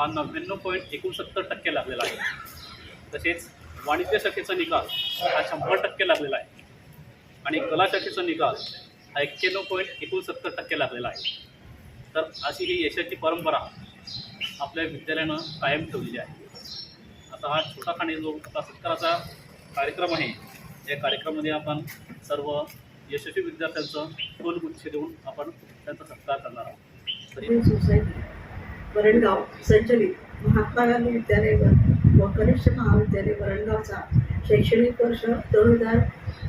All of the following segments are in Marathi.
हा नव्याण्णव पॉईंट एकोणसत्तर टक्के लागलेला आहे. तसेच वाणिज्य शाखेचा निकाल हा शंभर टक्के लागलेला आहे. आणि कला शाखेचा निकाल हा एक्क्याण्णव पॉईंट एकोणसत्तर टक्के लागलेला आहे. तर अशी ही यशाची परंपरा आपल्या विद्यालयानं कायम ठेवलेली आहे. आता हा छोटा खाणे जो सत्काराचा कार्यक्रम आहे या कार्यक्रमामध्ये आपण सर्व यशस्वी विद्यार्थ्यांचं गुच्छ देऊन आपण त्यांचा सत्कार करणार आहोत. तरी हो, वरणगाव संचलित महात्मा गांधी विद्यालय व कनिष्ठ महाविद्यालय वरणगावचा शैक्षणिक वर्ष दोन हजार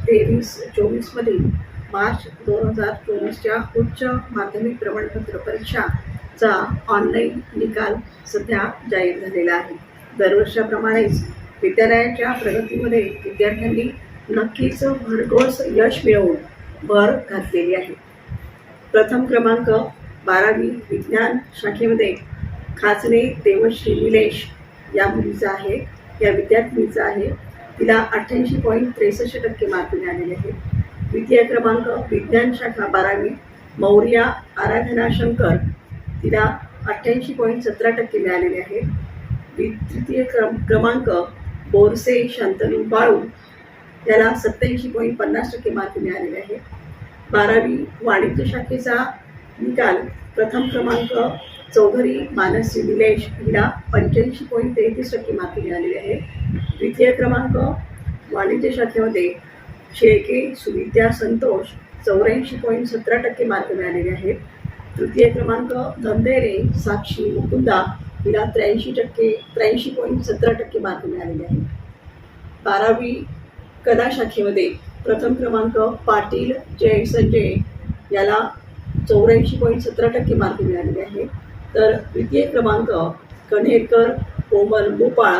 तेवीस चोवीसमधील मार्च दोन हजार चोवीसच्या उच्च माध्यमिक प्रमाणपत्र परीक्षाचा ऑनलाईन निकाल सध्या जाहीर झालेला आहे. दरवर्षाप्रमाणेच विद्यालयाच्या प्रगतीमध्ये विद्यार्थ्यांनी नक्कीच भरघोस यश मिळवून भर घातलेली आहे. प्रथम क्रमांक बारावी विज्ञान शाखेमध्ये खाचणे देवश्री निलेश या मुलीचा आहे या विद्यार्थिनीचा आहे. तिला अठ्ठ्याऐंशी पॉईंट त्रेसष्ट टक्के मार्क मिळालेले आहेत. द्वितीय क्रमांक विज्ञान शाखा बारावी. मौर्या आराधना शंकर तिला अठ्ठ्याऐंशी पॉईंट सतरा टक्के मिळालेले आहेत. वि- तृतीय क्रम क्रमांक बोरसे शांतनू बाळू त्याला सत्याऐंशी पॉईंट पन्नास टक्के मार्क मिळालेले आहेत. बारावी वाणिज्य शाखेचा निकाल प्रथम क्रमांक चौधरी मानसी दिलेश हिला पंच्याऐंशी पॉईंट तेहतीस टक्के मार्क मिळालेले आहे. द्वितीय क्रमांक वाणिज्य शाखेमध्ये शेळके सुविद्या संतोष चौऱ्याऐंशी पॉईंट सतरा टक्के मार्क मिळालेले आहेत. तृतीय क्रमांक धंदेरे साक्षी मुकुंदा हिला त्र्याऐंशी टक्के त्र्याऐंशी पॉईंट सतरा टक्के मार्क मिळालेले आहेत. बारावी कला शाखेमध्ये प्रथम क्रमांक पाटील जय संजय याला चौऱ्याऐंशी पॉईंट सतरा टक्के मार्क मिळालेले आहेत. तर द्वितीय क्रमांक कन्हेरकर कोमल गोपाळ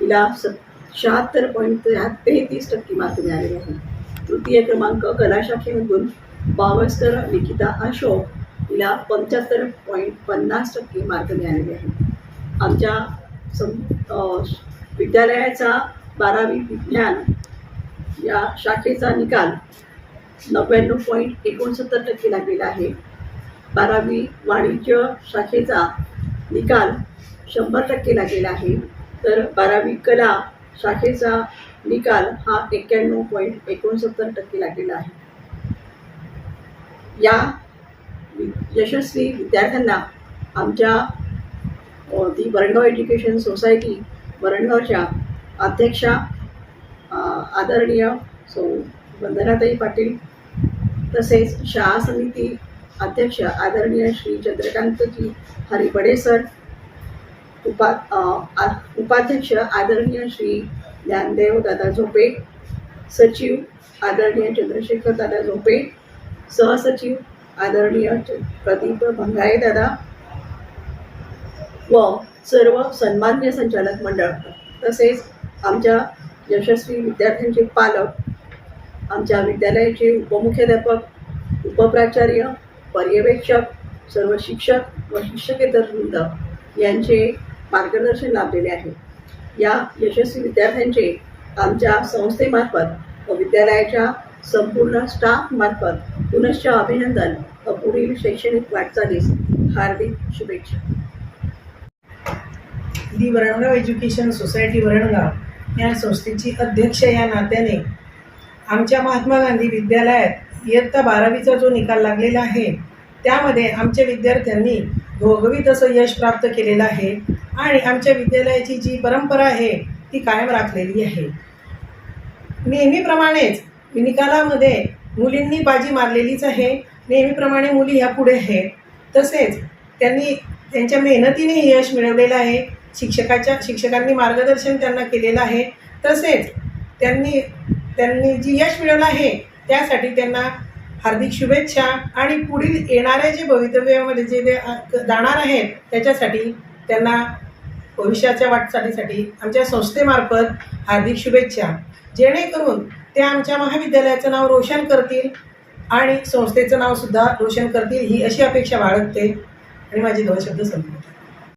हिला सत शहात्तर पॉईंट तेहतीस टक्के मार्क मिळालेले आहेत तृतीय क्रमांक कला शाखेमधून बावस्कर निकिता अशोक हिला पंच्याहत्तर पॉईंट पन्नास टक्के मार्क मिळालेले आहेत आमच्या सं विद्यालयाचा बारावी विज्ञान या शाखेचा निकाल नव्याण्णव पॉईंट एकोणसत्तर टक्के लागलेला आहे. बारावी वाणिज्य शाखेचा निकाल शंभर टक्के लागलेला आहे. तर बारावी कला शाखेचा निकाल हा एक्क्याण्णव पॉईंट एकोणसत्तर टक्के लागलेला आहे. या यशस्वी विद्यार्थ्यांना आमच्या ती दी वरणगाव एज्युकेशन सोसायटी वरणगावच्या अध्यक्षा आदरणीय सो वंदनाताई पाटील तसेच शाळा समिती अध्यक्ष आदरणीय श्री चंद्रकांतजी हरिबडे सर उपा आ- उपाध्यक्ष आदरणीय श्री ज्ञानदेव दादा झोपे सचिव आदरणीय चंद्रशेखर दादा झोपे सहसचिव आदरणीय च- प्रदीप भंगारे दादा व सर्व सन्मान्य संचालक मंडळ. तसेच आमच्या यशस्वी विद्यार्थ्यांचे पालक आमच्या विद्यालयाचे उपमुख्याध्यापक उपप्राचार्य पर्यवेक्षक सर्व शिक्षक व शिक्षकेतर वृंद यांचे मार्गदर्शन लाभलेले आहे. या यशस्वी विद्यार्थ्यांचे आमच्या संस्थेमार्फत व विद्यालयाच्या संपूर्ण स्टाफमार्फत पुनश्च अभिनंदन व पुढील शैक्षणिक वाटचालीस हार्दिक शुभेच्छा. The Varangaon education society Varangaon या संस्थेची अध्यक्ष या नात्याने आमच्या महात्मा गांधी विद्यालयात इयत्ता बारावीचा जो निकाल लागलेला आहे त्यामध्ये आमच्या विद्यार्थ्यांनी भोगवी असं यश प्राप्त केलेलं आहे आणि आमच्या विद्यालयाची जी परंपरा आहे ती कायम राखलेली आहे. नेहमीप्रमाणेच निकालामध्ये मुलींनी बाजी मारलेलीच आहे. नेहमीप्रमाणे मुली ह्या पुढे आहेत. तसेच त्यांनी त्यांच्या मेहनतीने यश मिळवलेलं आहे. शिक्षकाच्या शिक्षकांनी मार्गदर्शन त्यांना केलेलं आहे. तसेच त्यांनी त्यांनी जी यश मिळवलं आहे त्यासाठी त्यांना हार्दिक शुभेच्छा आणि पुढील येणाऱ्या जे भवितव्यामध्ये जे ते जाणार आहेत त्याच्यासाठी त्यांना भविष्याच्या वाटचालीसाठी आमच्या संस्थेमार्फत हार्दिक शुभेच्छा. जेणेकरून ते आमच्या महाविद्यालयाचं नाव रोशन करतील आणि संस्थेचं नावसुद्धा रोशन करतील ही अशी अपेक्षा बाळगते आणि माझे दोन शब्द संपवते.